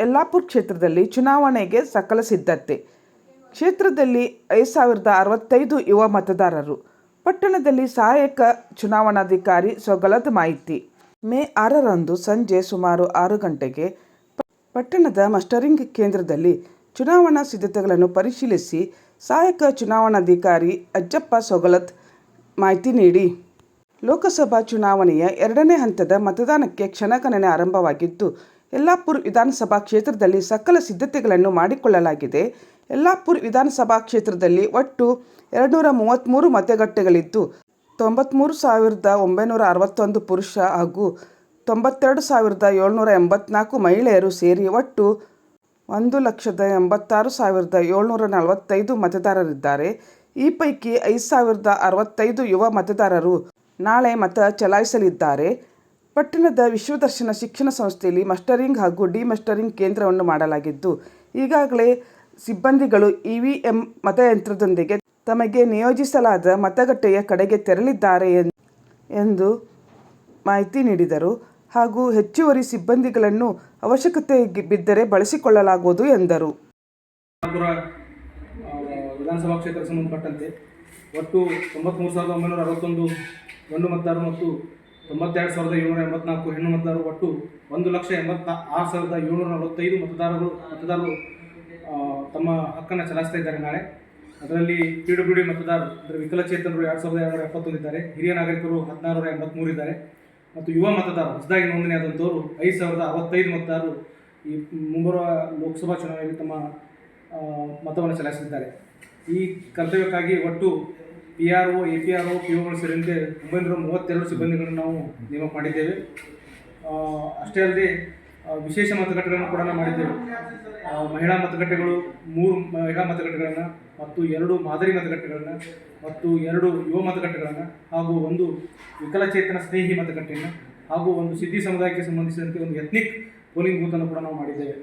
ಯಲ್ಲಾಪುರ ಕ್ಷೇತ್ರದಲ್ಲಿ ಚುನಾವಣೆಗೆ ಸಕಲ ಸಿದ್ಧತೆ. ಕ್ಷೇತ್ರದಲ್ಲಿ ಐದು ಸಾವಿರದ ಅರವತ್ತೈದು ಯುವ ಮತದಾರರು. ಪಟ್ಟಣದಲ್ಲಿ ಸಹಾಯಕ ಚುನಾವಣಾಧಿಕಾರಿ ಸೊಗಲದ ಮಾಹಿತಿ. ಮೇ ಆರರಂದು ಸಂಜೆ ಸುಮಾರು ಆರು ಗಂಟೆಗೆ ಪಟ್ಟಣದ ಮಸ್ಟರಿಂಗ್ ಕೇಂದ್ರದಲ್ಲಿ ಚುನಾವಣಾ ಸಿದ್ಧತೆಗಳನ್ನು ಪರಿಶೀಲಿಸಿ ಸಹಾಯಕ ಚುನಾವಣಾಧಿಕಾರಿ ಅಜ್ಜಪ್ಪ ಸೊಗಲತ್ ಮಾಹಿತಿ ನೀಡಿ. ಲೋಕಸಭಾ ಚುನಾವಣೆಯ ಎರಡನೇ ಹಂತದ ಮತದಾನಕ್ಕೆ ಕ್ಷಣಗಣನೆ ಆರಂಭವಾಗಿದ್ದು ಯಲ್ಲಾಪುರ ವಿಧಾನಸಭಾ ಕ್ಷೇತ್ರದಲ್ಲಿ ಸಕಲ ಸಿದ್ಧತೆಗಳನ್ನು ಮಾಡಿಕೊಳ್ಳಲಾಗಿದೆ. ಯಲ್ಲಾಪುರ್ ವಿಧಾನಸಭಾ ಕ್ಷೇತ್ರದಲ್ಲಿ ಒಟ್ಟು ಎರಡುನೂರ ಮೂವತ್ತ್ಮೂರು ಮತಗಟ್ಟೆಗಳಿದ್ದು ತೊಂಬತ್ತ್ಮೂರು ಸಾವಿರದ ಒಂಬೈನೂರ ಅರವತ್ತೊಂದು ಪುರುಷ ಹಾಗೂ ತೊಂಬತ್ತೆರಡು ಸಾವಿರದ ಏಳ್ನೂರ ಎಂಬತ್ನಾಲ್ಕು ಮಹಿಳೆಯರು ಸೇರಿ ಒಟ್ಟು ಒಂದು ಲಕ್ಷದ ಎಂಬತ್ತಾರು ಸಾವಿರದ ಏಳ್ನೂರ ನಲವತ್ತೈದು ಮತದಾರರಿದ್ದಾರೆ. ಈ ಪೈಕಿ ಐದು ಸಾವಿರದ ಅರವತ್ತೈದು ಯುವ ಮತದಾರರು ನಾಳೆ ಮತ ಚಲಾಯಿಸಲಿದ್ದಾರೆ. ಪಟ್ಟಣದ ವಿಶ್ವದರ್ಶನ ಶಿಕ್ಷಣ ಸಂಸ್ಥೆಯಲ್ಲಿ ಮಸ್ಟರಿಂಗ್ ಹಾಗೂ ಡಿಮಸ್ಟರಿಂಗ್ ಕೇಂದ್ರವನ್ನು ಮಾಡಲಾಗಿದ್ದು, ಈಗಾಗಲೇ ಸಿಬ್ಬಂದಿಗಳು ಇವಿಎಂ ಮತಯಂತ್ರದೊಂದಿಗೆ ತಮಗೆ ನಿಯೋಜಿಸಲಾದ ಮತಗಟ್ಟೆಯ ಕಡೆಗೆ ತೆರಳಿದ್ದಾರೆ ಎಂದು ಮಾಹಿತಿ ನೀಡಿದರು. ಹಾಗೂ ಹೆಚ್ಚುವರಿ ಸಿಬ್ಬಂದಿಗಳನ್ನು ಅವಶ್ಯಕತೆ ಬಿದ್ದರೆ ಬಳಸಿಕೊಳ್ಳಲಾಗುವುದು ಎಂದರು. ವಿಧಾನಸಭಾ ಕ್ಷೇತ್ರಕ್ಕೆ ಸಂಬಂಧಪಟ್ಟಂತೆ ಒಟ್ಟು ತೊಂಬತ್ತ್ಮೂರು ಸಾವಿರದ ಒಂಬೈನೂರ ಅರವತ್ತೊಂದು ಗಂಡು ಮತದಾರರು ಮತ್ತು ತೊಂಬತ್ತೆರಡು ಸಾವಿರದ ಏಳ್ನೂರ ಎಂಬತ್ನಾಲ್ಕು, ಹೆಣ್ಣು ಮತದಾರರು ಒಟ್ಟು ಒಂದು ಲಕ್ಷ ಎಂಬತ್ತ ಆರು ಸಾವಿರದ ಏಳ್ನೂರ ನಲವತ್ತೈದು ಮತದಾರರು ಮತದಾರರು ತಮ್ಮ ಹಕ್ಕನ್ನು ಚಲಾಯಿಸ್ತಾ ಇದ್ದಾರೆ ನಾಳೆ. ಅದರಲ್ಲಿ ಪಿ ಡಬ್ಲ್ಯೂ ಡಿ ಮತದಾರರು, ಅಂದರೆ ವಿಕಲಚೇತನರು ಎರಡು ಸಾವಿರದ ಎರಡುನೂರ ಎಪ್ಪತ್ತೊಂದು ಇದ್ದಾರೆ. ಹಿರಿಯ ನಾಗರಿಕರು ಹದಿನಾರುನೂರ ಎಂಬತ್ತ್ಮೂರು ಇದ್ದಾರೆ. ಮತ್ತು ಯುವ ಮತದಾರರು, ಹೊಸದಾಗಿ ನೋಂದಣಿಯಾದಂಥವರು ಐದು ಸಾವಿರದ ಅರವತ್ತೈದು ಮತದಾರರು ಈ ಮುಂಬರುವ ಲೋಕಸಭಾ ಚುನಾವಣೆಯಲ್ಲಿ ತಮ್ಮ ಮತವನ್ನು ಚಲಾಯಿಸಿದ್ದಾರೆ. ಈ ಕರ್ತವ್ಯಕ್ಕಾಗಿ ಒಟ್ಟು P R O A P R O P ಒಗಳು ಸೇರಿದಂತೆ ಒಂಬೈನೂರ ಮೂವತ್ತೆರಡು ಸಿಬ್ಬಂದಿಗಳನ್ನು ನಾವು ನೇಮಕ ಮಾಡಿದ್ದೇವೆ. ಅಷ್ಟೇ ಅಲ್ಲದೆ ವಿಶೇಷ ಮತಗಟ್ಟೆಗಳನ್ನು ಕೂಡ ಮಾಡಿದ್ದೇವೆ. ಮಹಿಳಾ ಮತಗಟ್ಟೆಗಳು, ಮೂರು ಮಹಿಳಾ ಮತಗಟ್ಟೆಗಳನ್ನು ಮತ್ತು ಎರಡು ಮಾದರಿ ಮತಗಟ್ಟೆಗಳನ್ನು ಮತ್ತು ಎರಡು ಯುವ ಮತಗಟ್ಟೆಗಳನ್ನು ಹಾಗೂ ಒಂದು ವಿಕಲಚೇತನ ಸ್ನೇಹಿ ಮತಗಟ್ಟೆಯನ್ನು ಹಾಗೂ ಒಂದು ಸಿದ್ಧಿ ಸಮುದಾಯಕ್ಕೆ ಸಂಬಂಧಿಸಿದಂತೆ ಒಂದು ಎತ್ನಿಕ್ ಪೋಲಿಂಗ್ ಬೂತನ್ನು ಕೂಡ ನಾವು ಮಾಡಿದ್ದೇವೆ.